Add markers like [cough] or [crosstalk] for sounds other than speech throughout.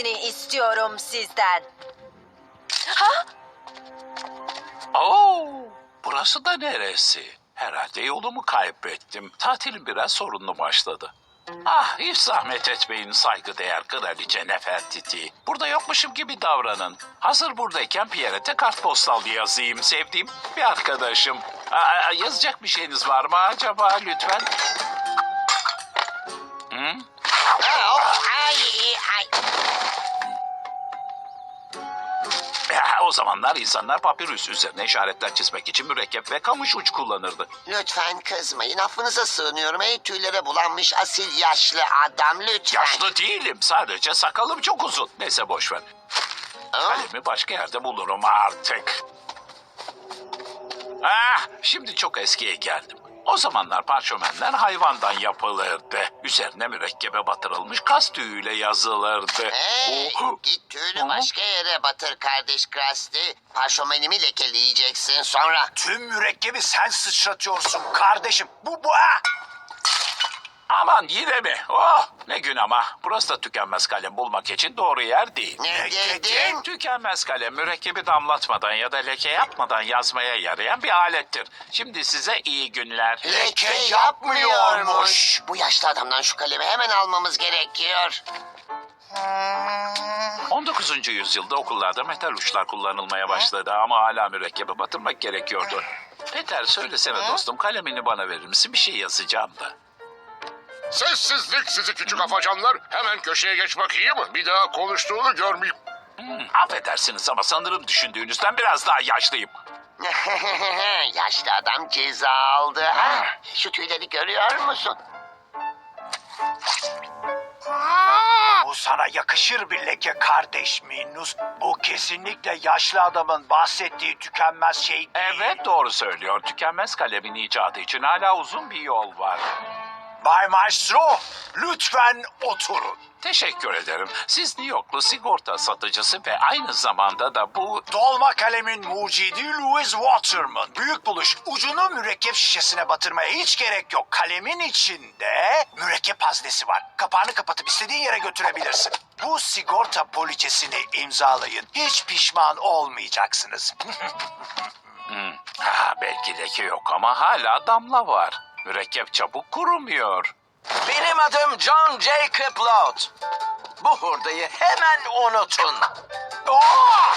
edilmesini istiyorum sizden. Ha? Oo, burası da neresi? Herhalde yolumu kaybettim. Tatilim biraz sorunlu başladı. Ah hiç zahmet etmeyin saygıdeğer kraliçe Nefertiti. Burada yokmuşum gibi davranın. Hazır buradayken Pierre'e kartpostal yazayım sevdiğim bir arkadaşım. Aa, yazacak bir şeyiniz var mı acaba lütfen? Hı? Ay, ay. O zamanlar insanlar papirüs üzerine işaretler çizmek için mürekkep ve kamış uç kullanırdı. Lütfen kızmayın. Affınıza sığınıyorum. Ey tüylere bulanmış asil yaşlı adam lütfen. Yaşlı değilim sadece sakalım çok uzun. Neyse boş ver. Aa, Kalemi başka yerde bulurum artık. Ah, şimdi çok eskiye geldim. O zamanlar parşömenler hayvandan yapılırdı. Üzerine mürekkebe batırılmış kas tüyüyle yazılırdı. Hey, Oh, git tüylü Hı? başka yere batır kardeş Krusty. Parşömenimi lekeleyeceksin sonra. Tüm mürekkebi sen sıçratıyorsun kardeşim. Bu bu ha. Aman yine mi? Oh, ne gün ama. Burası da tükenmez kalem bulmak için doğru yer değil. Ne dedin? Tükenmez kalem mürekkebi damlatmadan ya da leke yapmadan yazmaya yarayan bir alettir. Şimdi size iyi günler. Leke yapmıyormuş. Bu yaşlı adamdan şu kalemi hemen almamız gerekiyor. 19. yüzyılda okullarda metal uçlar kullanılmaya başladı ama hala mürekkebe batırmak gerekiyordu. Peter söylesene dostum kalemini bana verir misin? Bir şey yazacağım da. Sessizlik sizi küçük afacanlar. Hemen köşeye geç bakayım. Bir daha konuştuğunu görmeyeyim. Hmm, affedersiniz ama sanırım düşündüğünüzden biraz daha yaşlıyım. [laughs] yaşlı adam ceza aldı. Ha? Şu tüyleri görüyor musun? Bu sana yakışır bir leke kardeş Minus. Bu kesinlikle yaşlı adamın bahsettiği tükenmez şey değil. Evet doğru söylüyor. Tükenmez kalemin icadı için hala uzun bir yol var. Bay Maestro lütfen oturun. Teşekkür ederim. Siz New Yorklu sigorta satıcısı ve aynı zamanda da bu... Dolma kalemin mucidi Louis Waterman. Büyük buluş. Ucunu mürekkep şişesine batırmaya hiç gerek yok. Kalemin içinde mürekkep haznesi var. Kapağını kapatıp istediğin yere götürebilirsin. Bu sigorta poliçesini imzalayın. Hiç pişman olmayacaksınız. [laughs] Hmm, ha, belki leke yok ama hala damla var. Mürekkep çabuk kurumuyor. Benim adım John Jacob Loud. Bu hurdayı hemen unutun. Aa!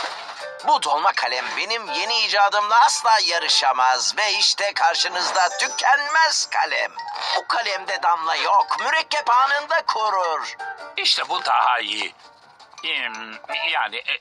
Bu dolma kalem benim yeni icadımla asla yarışamaz. Ve işte karşınızda tükenmez kalem. Bu kalemde damla yok. Mürekkep anında kurur. İşte bu daha iyi. Yani e,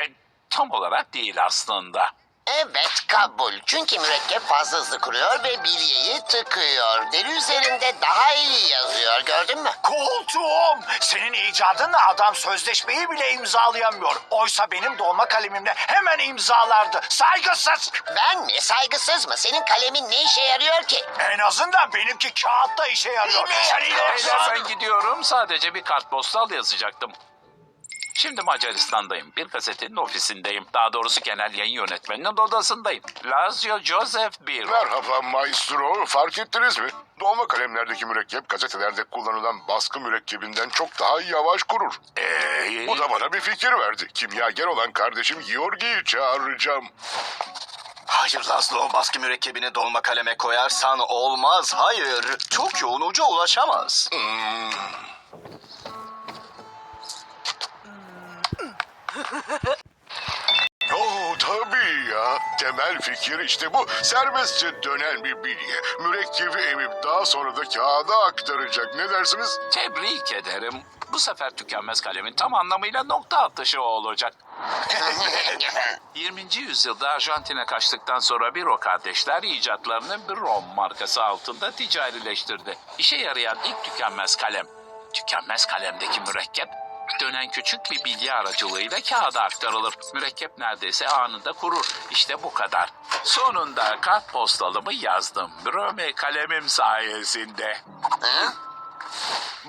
e, tam olarak değil aslında. Evet kabul. Çünkü mürekkep fazla hızlı kuruyor ve bilyeyi tıkıyor. Deri üzerinde daha iyi yazıyor gördün mü? Koltuğum! Senin icadınla adam sözleşmeyi bile imzalayamıyor. Oysa benim dolma kalemimle hemen imzalardı. Saygısız! Ben mi? Saygısız mı? Senin kalemin ne işe yarıyor ki? En azından benimki kağıtta işe yarıyor. Sen Beyler iyileşsin. ben gidiyorum. Sadece bir kartpostal yazacaktım. Şimdi Macaristan'dayım. Bir gazetenin ofisindeyim. Daha doğrusu genel yayın yönetmeninin odasındayım. Lazio Joseph Bir. Merhaba maestro. Fark ettiniz mi? Dolma kalemlerdeki mürekkep gazetelerde kullanılan baskı mürekkebinden çok daha yavaş kurur. Ee, Bu da bana bir fikir verdi. Kimyager olan kardeşim Georgi'yi çağıracağım. Hayır Lazlo, baskı mürekkebini dolma kaleme koyarsan olmaz. Hayır, çok yoğun uca ulaşamaz. Oo tabii ya. Temel fikir işte bu. Serbestçe dönen bir bilye. Mürekkebi emip daha sonra da kağıda aktaracak. Ne dersiniz? Tebrik ederim. Bu sefer tükenmez kalemin tam anlamıyla nokta atışı olacak. [laughs] 20. yüzyılda Arjantin'e kaçtıktan sonra Biro kardeşler icatlarını Brom markası altında ticarileştirdi. İşe yarayan ilk tükenmez kalem. Tükenmez kalemdeki mürekkep dönen küçük bir bilye aracılığıyla kağıda aktarılır. Mürekkep neredeyse anında kurur. İşte bu kadar. Sonunda kartpostalımı yazdım. Brome kalemim sayesinde. Ha?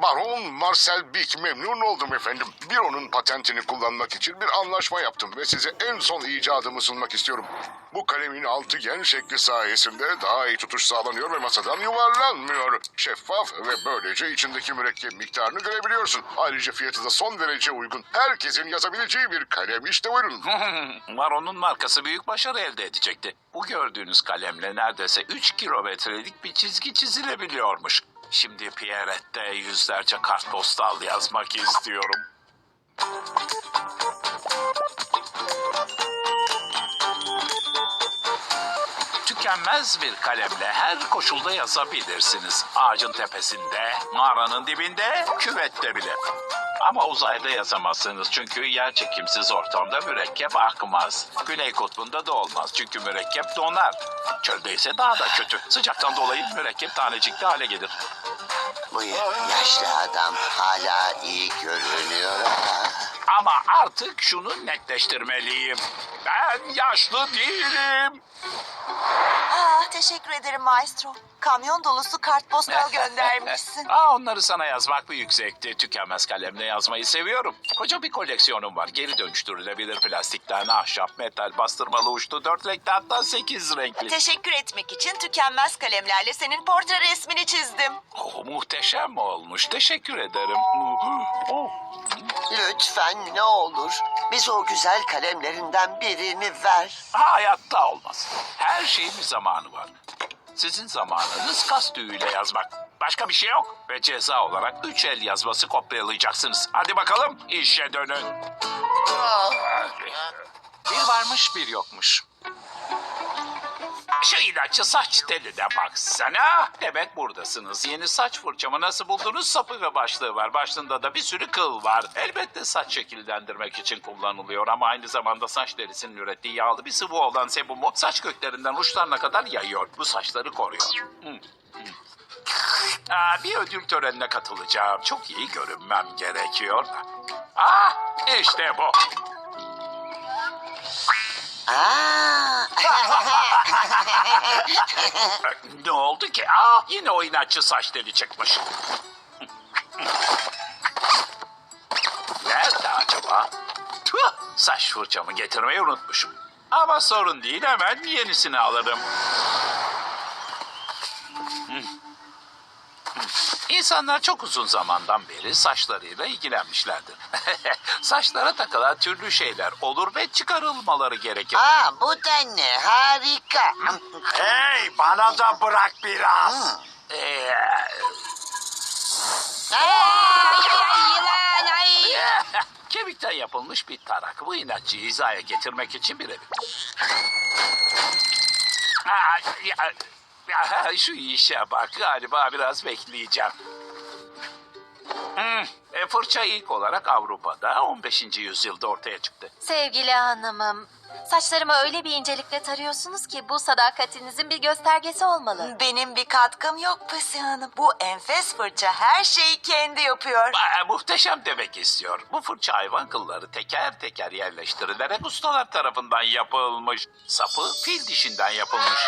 Baron Marcel Bick memnun oldum efendim. Biro'nun patentini kullanmak için bir anlaşma yaptım ve size en son icadımı sunmak istiyorum. Bu kalemin altıgen şekli sayesinde daha iyi tutuş sağlanıyor ve masadan yuvarlanmıyor. Şeffaf ve böylece içindeki mürekkep miktarını görebiliyorsun. Ayrıca fiyatı da son derece uygun. Herkesin yazabileceği bir kalem işte buyurun. [laughs] Baron'un markası büyük başarı elde edecekti. Bu gördüğünüz kalemle neredeyse 3 kilometrelik bir çizgi çizilebiliyormuş. Şimdi Pierrette'de yüzlerce kartpostal yazmak istiyorum. Tükenmez bir kalemle her koşulda yazabilirsiniz. Ağacın tepesinde, mağaranın dibinde, küvette bile. Ama uzayda yazamazsınız çünkü yer çekimsiz ortamda mürekkep akmaz. Güney kutbunda da olmaz çünkü mürekkep donar. Çölde ise daha da kötü. Sıcaktan dolayı mürekkep tanecikli hale gelir. Bu yaşlı adam hala iyi görünüyor. Ama artık şunu netleştirmeliyim. Ben yaşlı değilim. Ah, teşekkür ederim maestro. Kamyon dolusu kartpostal göndermişsin. [laughs] Aa, onları sana yazmak büyük zevkti. Tükenmez kalemle yazmayı seviyorum. Koca bir koleksiyonum var. Geri dönüştürülebilir plastikten ahşap, metal, bastırmalı uçlu, dört renkli hatta sekiz renkli. Teşekkür etmek için tükenmez kalemlerle senin portre resmini çizdim. Oh, muhteşem olmuş. Teşekkür ederim. Oh. Lütfen ne olur bize o güzel kalemlerinden birini ver. Hayatta olmaz. Her şeyin bir zamanı var. Sizin zamanınız kas tüyüyle yazmak. Başka bir şey yok. Ve ceza olarak üç el yazması kopyalayacaksınız. Hadi bakalım işe dönün. Bir varmış bir yokmuş. Şu ilaççı saç teline baksana. Demek buradasınız. Yeni saç fırçamı nasıl buldunuz? Sapı ve başlığı var. Başlığında da bir sürü kıl var. Elbette saç şekillendirmek için kullanılıyor ama aynı zamanda saç derisinin ürettiği yağlı bir sıvı olan sebumu saç köklerinden uçlarına kadar yayıyor. Bu saçları koruyor. Aa, bir ödül törenine katılacağım. Çok iyi görünmem gerekiyor. Ah işte bu. [laughs] Ne oldu ki? Aa, yine o inatçı saç deli çıkmış. Nerede acaba? Tüh, saç fırçamı getirmeyi unutmuşum. Ama sorun değil hemen yenisini alırım. Hmm. Hmm. İnsanlar çok uzun zamandan beri saçlarıyla ilgilenmişlerdir. [laughs] Saçlara takılan türlü şeyler olur ve çıkarılmaları gerekir. aa, bu da ne harika. Hey bana da bırak biraz. Ee, yılan ay. [laughs] Kemikten yapılmış bir tarak. Bu inatçıyı hizaya getirmek için birebir. Ya, şu işe bak galiba biraz bekleyeceğim. Hmm, e, fırça ilk olarak Avrupa'da 15. yüzyılda ortaya çıktı. Sevgili hanımım, saçlarımı öyle bir incelikle tarıyorsunuz ki bu sadakatinizin bir göstergesi olmalı. Benim bir katkım yok Pasi Hanım. Bu enfes fırça her şeyi kendi yapıyor. Aa, muhteşem demek istiyor. Bu fırça hayvan kılları teker teker yerleştirilerek ustalar tarafından yapılmış. Sapı fil dişinden yapılmış.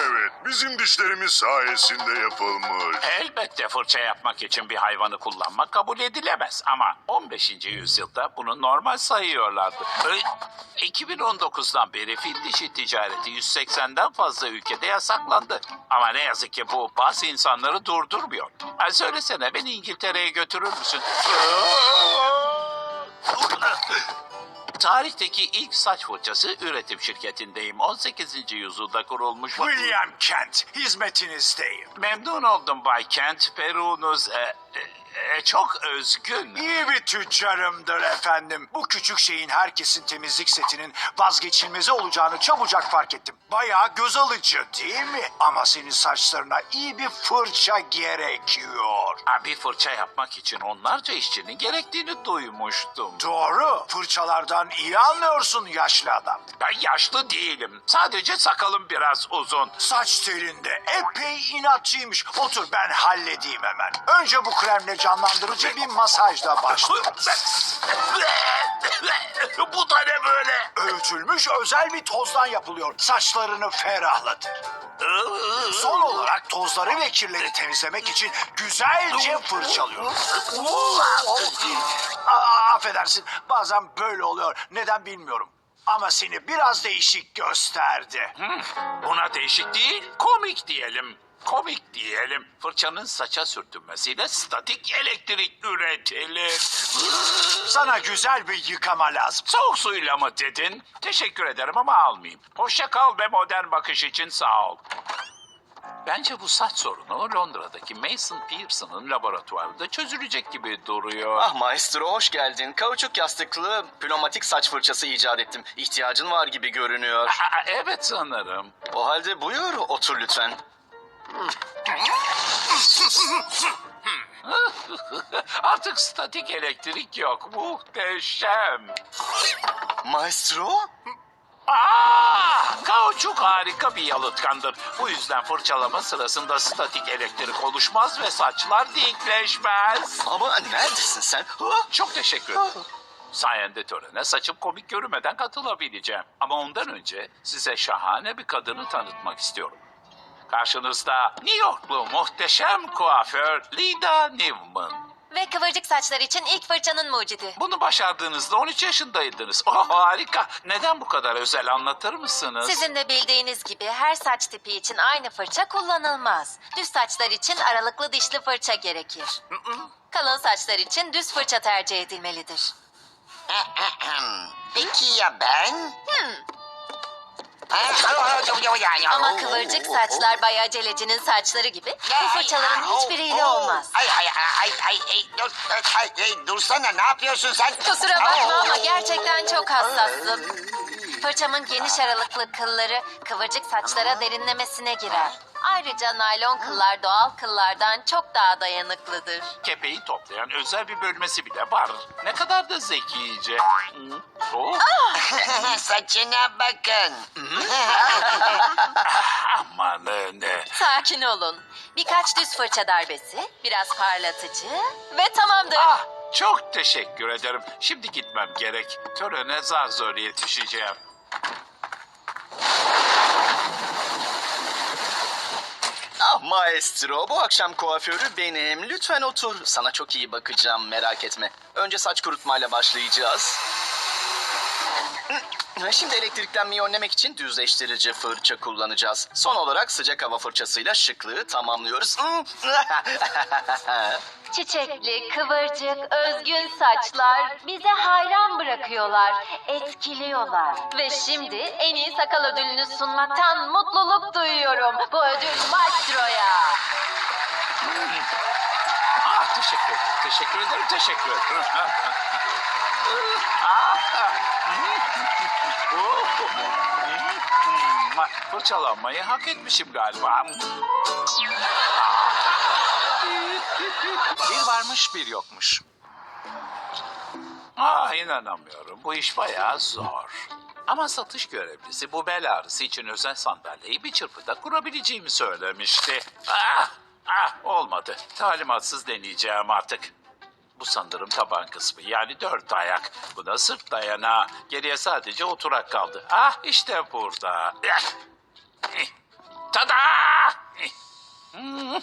Evet, bizim dişlerimiz sayesinde yapılmış. Elbette fırça yapmak için bir hayvanı kullanmak kabul edilemez ama 15. yüzyılda bunu normal sayıyorlardı. Ee, 2019'dan beri fil dişi ticareti 180'den fazla ülkede yasaklandı. Ama ne yazık ki bu bazı insanları durdurmuyor. Ha, söylesene beni İngiltere'ye götürür müsün? Tarihteki ilk saç fırçası üretim şirketindeyim. 18. yüzyılda kurulmuş. William Kent hizmetinizdeyim. Memnun oldum Bay Kent. Peru'nuz e, e, e, çok özgün. İyi bir tüccarımdır efendim. Bu küçük şeyin herkesin temizlik setinin vazgeçilmezi olacağını çabucak fark ettim. Bayağı göz alıcı değil mi? Ama senin saçlarına iyi bir fırça gerekiyor. Ha, bir fırça yapmak için onlarca işçinin gerektiğini duymuştum. Doğru. Fırçalardan iyi anlıyorsun yaşlı adam. Ben yaşlı değilim. Sadece sakalım biraz uzun. Saç telinde epey inatçıymış. Otur ben halledeyim hemen. Önce bu kremle heyecanlandırıcı bir masajla başlıyor. Bu da ne böyle? Öğütülmüş özel bir tozdan yapılıyor. Saçlarını ferahlatır. Son olarak tozları ve kirleri temizlemek için güzelce fırçalıyor. Aa, affedersin bazen böyle oluyor. Neden bilmiyorum. Ama seni biraz değişik gösterdi. Buna değişik değil, komik diyelim. Komik diyelim. Fırçanın saça sürtünmesiyle statik elektrik üretilir. Sana güzel bir yıkama lazım. Soğuk suyla mı dedin? Teşekkür ederim ama almayayım. Hoşça kal ve modern bakış için sağ ol. Bence bu saç sorunu Londra'daki Mason Pearson'ın laboratuvarında çözülecek gibi duruyor. Ah maestro hoş geldin. Kauçuk yastıklı pneumatik saç fırçası icat ettim. İhtiyacın var gibi görünüyor. Evet sanırım. O halde buyur otur lütfen. [laughs] Artık statik elektrik yok. Muhteşem. Maestro? Aa, kauçuk harika bir yalıtkandır. Bu yüzden fırçalama sırasında statik elektrik oluşmaz ve saçlar dikleşmez. Ama neredesin sen? Ha? Çok teşekkür ederim. Sayende törene saçım komik görünmeden katılabileceğim. Ama ondan önce size şahane bir kadını tanıtmak istiyorum. Karşınızda New Yorklu muhteşem kuaför Lida Newman. Ve kıvırcık saçlar için ilk fırçanın mucidi. Bunu başardığınızda 13 yaşındaydınız. Oh harika. Neden bu kadar özel anlatır mısınız? Sizin de bildiğiniz gibi her saç tipi için aynı fırça kullanılmaz. Düz saçlar için aralıklı dişli fırça gerekir. Kalın saçlar için düz fırça tercih edilmelidir. Peki ya ben? Ama kıvırcık saçlar Bay Acelecinin saçları gibi bu fırçaların hiçbiriyle olmaz. Ay ay ay ay ay dur ay, ay, dursana ne yapıyorsun sen? Kusura bakma ama gerçekten çok hassassın. Fırçamın geniş aralıklı kılları kıvırcık saçlara derinlemesine girer. Ayrıca naylon kıllar doğal kıllardan çok daha dayanıklıdır. Kepeği toplayan özel bir bölmesi bile var. Ne kadar da zekice. Hı? Oh, [laughs] Saçına bakın. [laughs] amanın. Sakin olun. Birkaç düz fırça darbesi, biraz parlatıcı ve tamamdır. Ah, çok teşekkür ederim. Şimdi gitmem gerek. Törene zar zor yetişeceğim. Ah maestro bu akşam kuaförü benim. Lütfen otur. Sana çok iyi bakacağım merak etme. Önce saç kurutmayla başlayacağız. Şimdi elektriklenmeyi önlemek için düzleştirici fırça kullanacağız. Son olarak sıcak hava fırçasıyla şıklığı tamamlıyoruz. [laughs] Çiçekli, kıvırcık, özgün saçlar bize hayran bırakıyorlar, etkiliyorlar. Ve şimdi en iyi sakal ödülünü sunmaktan mutluluk duyuyorum. Bu ödül Maestro'ya. Ah, teşekkür ederim. Teşekkür ederim. Teşekkür ederim. [laughs] Ah, ah. Fırçalanmayı hak etmişim galiba. Bir varmış bir yokmuş. Ah inanamıyorum. Bu iş bayağı zor. Ama satış görevlisi bu bel ağrısı için özel sandalyeyi bir çırpıda kurabileceğimi söylemişti. Ah, ah olmadı. Talimatsız deneyeceğim artık. Bu sanırım taban kısmı yani dört ayak. Buna sırt dayanağı. Geriye sadece oturak kaldı. Ah işte burada. Tada! Hmm.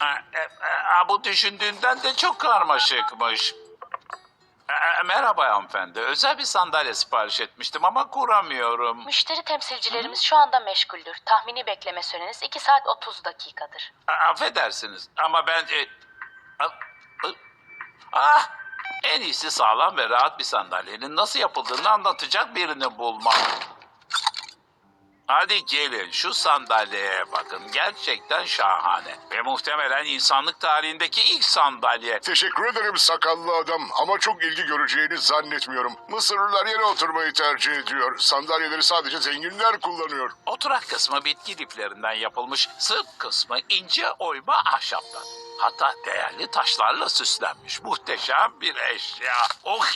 Ah, e, e, ah, bu düşündüğünden de çok karmaşıkmış. E, Merhaba hanımefendi. Özel bir sandalye sipariş etmiştim ama kuramıyorum. Müşteri temsilcilerimiz şu anda meşguldür. Tahmini bekleme süreniz 2 saat 30 dakikadır. Affedersiniz ama ben... e, ah! En iyisi sağlam ve rahat bir sandalyenin nasıl yapıldığını anlatacak birini bulmak. Hadi gelin şu sandalyeye bakın. Gerçekten şahane. Ve muhtemelen insanlık tarihindeki ilk sandalye. Teşekkür ederim sakallı adam ama çok ilgi göreceğini zannetmiyorum. Mısırlılar yere oturmayı tercih ediyor. Sandalyeleri sadece zenginler kullanıyor. Oturak kısmı bitki liflerinden yapılmış, sırt kısmı ince oyma ahşaptan. Hatta değerli taşlarla süslenmiş muhteşem bir eşya. Oh,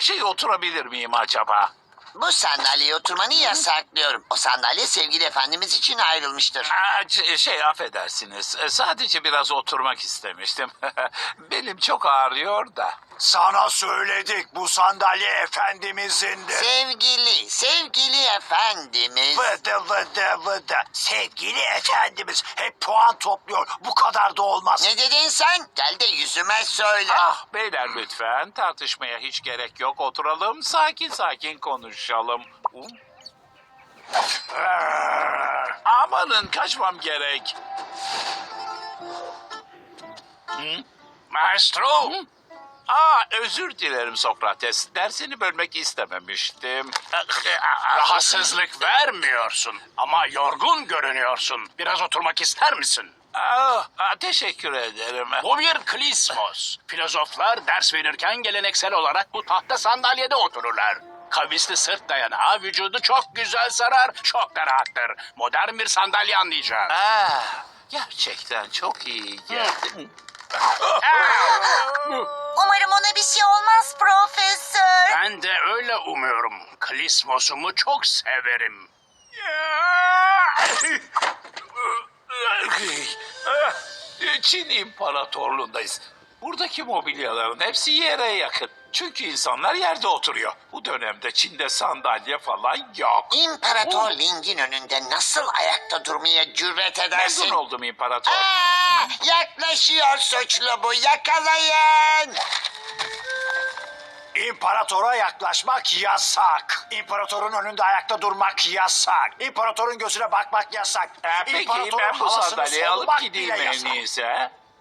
şey oturabilir miyim acaba? Bu sandalyeye oturmanı yasaklıyorum. O sandalye sevgili efendimiz için ayrılmıştır. Aa, şey affedersiniz. Sadece biraz oturmak istemiştim. [laughs] Belim çok ağrıyor da. Sana söyledik bu sandalye efendimizindir. Sevgili, sevgili efendimiz. Vıdı vıdı vıdı. Sevgili efendimiz hep puan topluyor. Bu kadar da olmaz. Ne dedin sen? Gel de yüzüme söyle. Ah beyler lütfen tartışmaya hiç gerek yok. Oturalım sakin sakin konuşalım. Um. Amanın kaçmam gerek. Hı? Maestro. Aa özür dilerim Sokrates. Dersini bölmek istememiştim. Rahatsızlık vermiyorsun ama yorgun görünüyorsun. Biraz oturmak ister misin? Aa, aa, teşekkür ederim. Bu bir klismos. Filozoflar ders verirken geleneksel olarak bu tahta sandalyede otururlar. Kavisli sırt dayanağı vücudu çok güzel sarar, çok da rahattır. Modern bir sandalye anlayacağım. Aa, gerçekten çok iyi geldi. Umarım ona bir şey olmaz profesör. Ben de öyle umuyorum. Klismosumu çok severim. Çin İmparatorluğundayız. Buradaki mobilyaların hepsi yere yakın. Çünkü insanlar yerde oturuyor. Bu dönemde Çin'de sandalye falan yok. İmparator Ling'in önünde nasıl ayakta durmaya cüret edersin? Memnun oldum imparator. Aa, yaklaşıyor suçlu bu yakalayın. İmparatora yaklaşmak yasak. İmparatorun önünde ayakta durmak yasak. İmparatorun gözüne bakmak yasak. Ee, peki ben bu sandalyeyi alıp gideyim en iyisi.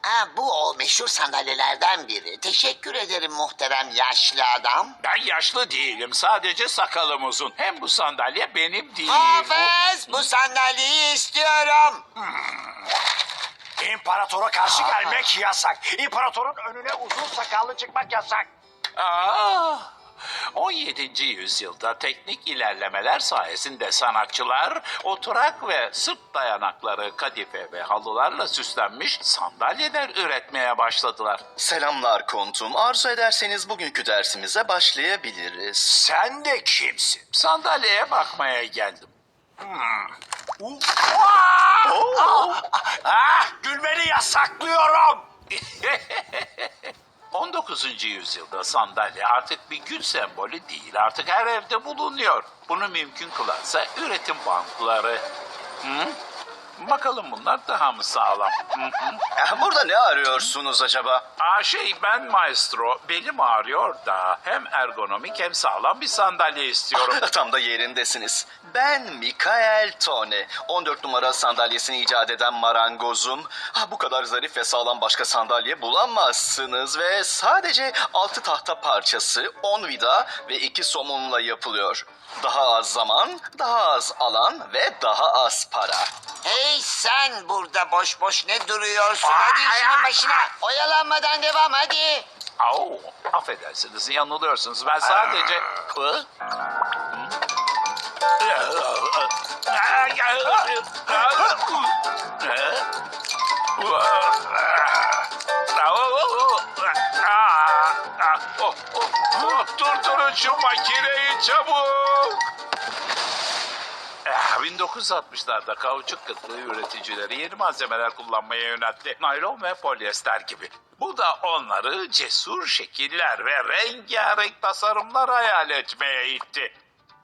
Ha, bu o meşhur sandalyelerden biri. Teşekkür ederim muhterem yaşlı adam. Ben yaşlı değilim. Sadece sakalım uzun. Hem bu sandalye benim değil. Hafız bu sandalyeyi istiyorum. İmparatora karşı gelmek yasak. İmparatorun önüne uzun sakallı çıkmak yasak. Aa, 17. yüzyılda teknik ilerlemeler sayesinde sanatçılar oturak ve sırt dayanakları kadife ve halılarla süslenmiş sandalyeler üretmeye başladılar. Selamlar kontum. Arzu ederseniz bugünkü dersimize başlayabiliriz. Sen de kimsin? Sandalyeye bakmaya geldim. Uh, ah, ah, gülmeni yasaklıyorum. [laughs] 19. yüzyılda sandalye artık bir gün sembolü değil. Artık her evde bulunuyor. Bunu mümkün kılansa üretim bankları. Hı? Bakalım bunlar daha mı sağlam? Hı hı. Eh, Burada ne arıyorsunuz acaba? Aa şey ben maestro. Belim ağrıyor da hem ergonomik hem sağlam bir sandalye istiyorum. [laughs] Tam da yerindesiniz. Ben Mikael Tone. 14 numara sandalyesini icat eden marangozum. Ah, bu kadar zarif ve sağlam başka sandalye bulamazsınız ve sadece 6 tahta parçası, 10 vida ve 2 somunla yapılıyor. Daha az zaman, daha az alan ve daha az para. Hey sen burada boş boş ne duruyorsun? Hadi işinin başına. Oyalanmadan devam hadi. Au, affedersiniz yanılıyorsunuz. Ben sadece... Hı? Durdurun şu makineyi çabuk. Eh, 1960'larda kauçuk kıtlığı üreticileri yeni malzemeler kullanmaya yöneltti. Naylon ve polyester gibi. Bu da onları cesur şekiller ve rengarenk tasarımlar hayal etmeye itti.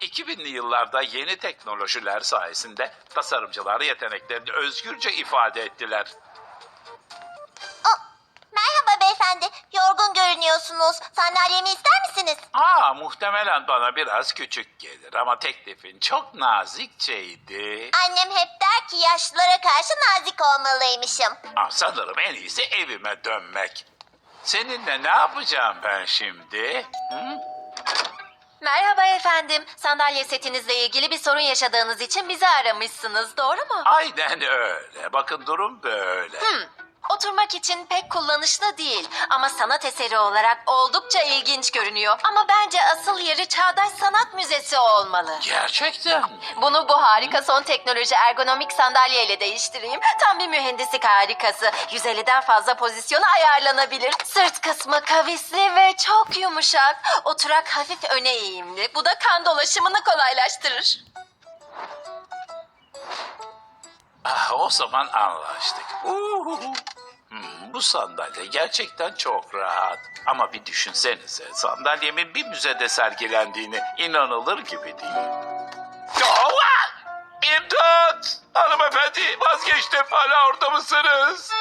2000'li yıllarda yeni teknolojiler sayesinde tasarımcılar yeteneklerini özgürce ifade ettiler. Merhaba beyefendi. Yorgun görünüyorsunuz. Sandalyemi ister misiniz? Aa muhtemelen bana biraz küçük gelir ama teklifin çok nazikçeydi. Annem hep der ki yaşlılara karşı nazik olmalıymışım. Ah, sanırım en iyisi evime dönmek. Seninle ne yapacağım ben şimdi? Hı? Merhaba efendim. Sandalye setinizle ilgili bir sorun yaşadığınız için bizi aramışsınız, doğru mu? Aynen öyle. Bakın durum böyle. Hmm, Oturmak için pek kullanışlı değil ama sanat eseri olarak oldukça ilginç görünüyor. Ama bence asıl yeri Çağdaş Sanat Müzesi olmalı. Gerçekten. Bunu bu harika son teknoloji ergonomik sandalyeyle değiştireyim. Tam bir mühendislik harikası. 150'den fazla pozisyona ayarlanabilir. Sırt kısmı kavisli ve çok yumuşak. Oturak hafif öne eğimli. Bu da kan dolaşımını kolaylaştırır. Ah, o zaman anlaştık. Hmm, bu sandalye gerçekten çok rahat. Ama bir düşünsenize sandalyemin bir müzede sergilendiğini inanılır gibi değil. Oha! İmdat! Hanımefendi vazgeçtim hala orada mısınız?